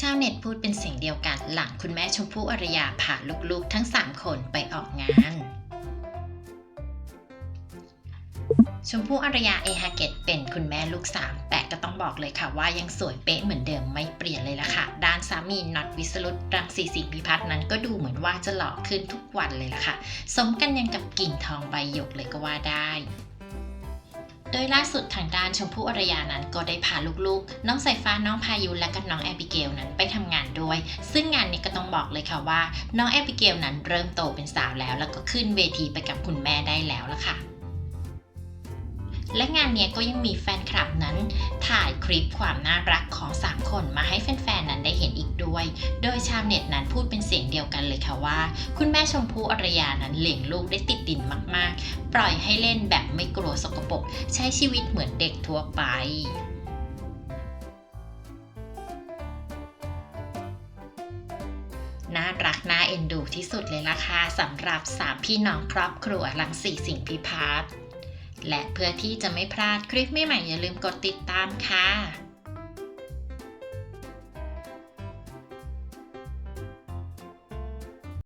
ชาวเน็ตพูดเป็นเสียงเดียวกันหลังคุณแม่ชมพู่อรยาพาลูกๆทั้ง 3 คนไปออกงาน ชมพู่อรยาเอฮาเกตเป็นคุณแม่ลูกสามแต่ก็ต้องบอกเลยค่ะว่ายังสวยเป๊ะเหมือนเดิมไม่เปลี่ยนเลยละค่ะ ด้านสามีน็อตวิสรุตรังสีสิงพิพัฒน์นั้นก็ดูเหมือนว่าจะหล่อขึ้นทุกวันเลยล่ะค่ะ สมกันยังกับกิ่งทองใบหยกเลยก็ว่าได้ โดยล่าสุดทางด้านชมพู่อรยานั้นก็ได้พาลูกๆ น้องสายฟ้าน้องพายุและก็น้องแอบิเกลนั้นไปทำงานด้วย ซึ่งงานนี้ก็ต้องบอกเลยค่ะว่า น้องแอบิเกลนั้นเริ่มโตเป็นสาวแล้ว แล้วก็ขึ้นเวทีไปกับคุณแม่ได้แล้วละค่ะและงานนี้ก็ยังมีแฟนคลับนั้น ถ่ายคลิปความน่ารักของ 3 คนมาให้แฟนๆนั้นได้เห็นอีกด้วย โดยชาวเน็ตนั้นพูดเป็นเสียงเดียวกันเลยค่ะว่า คุณแม่ชมพู่อรยานั้นเลี้ยงลูกได้ติดดินมากๆ ปล่อยให้เล่นแบบไม่กลัวส ใช้ชีวิตเหมือนเด็กทั่วไปน่ารักน่าเอ็นดูที่สุดเลยล่ะค่ะสำหรับสามพี่น้องครอบครัวหลังสี่สิงพิพัฒน์และเพื่อที่จะไม่พลาดคลิปใหม่ๆอย่าลืมกดติดตามค่ะ